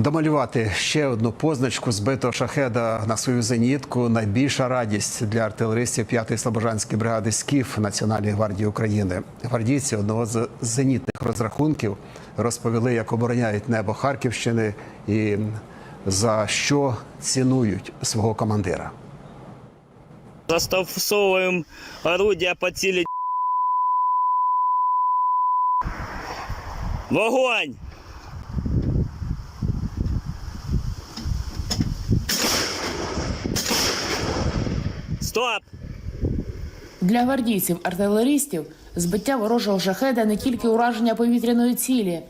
Домалювати ще одну позначку збитого шахеда на свою зенітку найбільша радість для артилеристів 5-ї слобожанської бригади СКІФ Національної гвардії України. Гвардійці одного з зенітних розрахунків розповіли, як обороняють небо Харківщини і за що цінують свого командира. Застосовуємо орудия по цілі. Вогонь! Стоп! Для гвардійців-артилеристів збиття ворожого шахеда не тільки ураження повітряної цілі,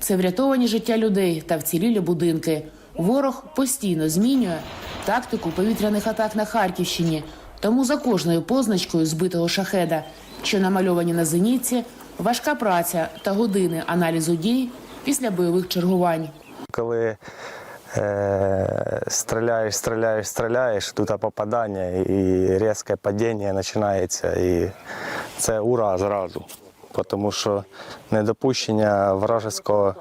це врятовані життя людей та вцілілі будинки. Ворог постійно змінює тактику повітряних атак на Харківщині. Тому за кожною позначкою збитого шахеда, що намальовані на зенітці, важка праця та години аналізу дій після бойових чергувань. Коли е, стріляєш, стріляєш, стріляєш, тут попадання і різке падіння починається. І це ура зразу. Тому що недопущення вражеського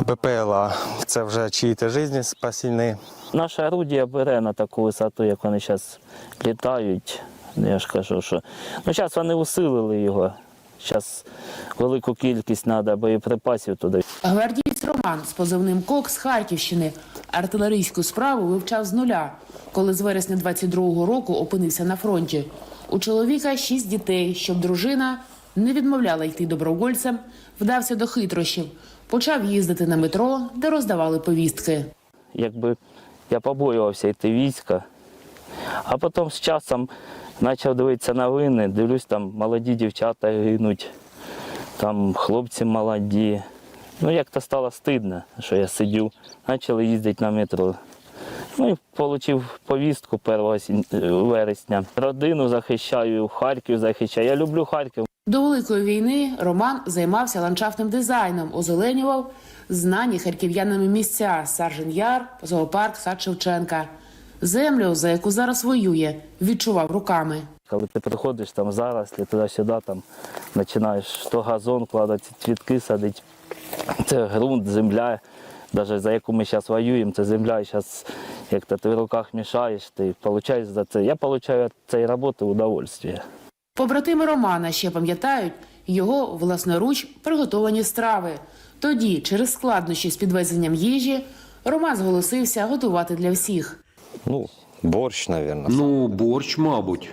БПЛА це вже чиї-то життя спасінні. Наше орудие бере на таку висоту, як вони зараз літають. Я ж кажу, що ну зараз вони усилили його. Зараз велику кількість треба боєприпасів туди. Гвардієць Роман з позивним Кок з Харківщини артилерійську справу вивчав з нуля, коли з вересня 22-го року опинився на фронті. У чоловіка шість дітей, щоб дружина не відмовляла йти добровольцем, вдався до хитрощів. Почав їздити на метро, де роздавали повістки. якби я побоювався йти війська, а потім з часом почав дивитися новини, дивлюсь, там молоді дівчата гинуть, там хлопці молоді. Ну, як-то стало стидно, що я сидю, почали їздити на метро. Ну і отримав повістку 1 е, вересня. Родину захищаю, Харків захищаю. Я люблю Харків. До Великої війни Роман займався ландшафтним дизайном, озеленював знані харків'янами місця Саржин Яр, зоопарк Сад Шевченка. Землю, за яку зараз воює, відчував руками. Коли ти приходиш там зараз, туди-сюди, там починаєш то газон кладати, цвітки садити. Це ґрунт, земля, навіть за яку ми зараз воюємо, це земля, і зараз як ти в руках мішаєш, ти получаєш за це. Я отримую від цієї роботи удовольствие. Побратими Романа ще пам'ятають його власноруч приготовані страви. Тоді, через складнощі з підвезенням їжі, Роман зголосився готувати для всіх. Ну, борщ, мабуть. Ну, борщ, мабуть.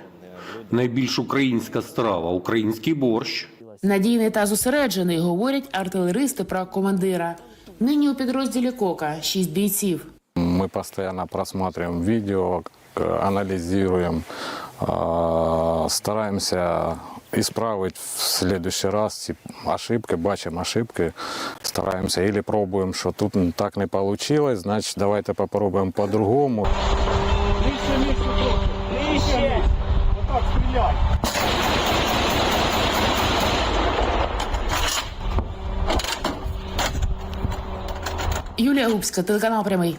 Найбільш українська страва український борщ. Надійний та зосереджений, говорять артилеристи про командира. Нині у підрозділі Кока шість бійців. Мы постоянно просматриваем видео, к- анализируем, а, стараемся исправить в следующий раз тип, ошибки, бачим ошибки, стараемся или пробуем, что тут так не получилось, значит давайте попробуем по-другому. Юлія Губська, телеканал Прямий.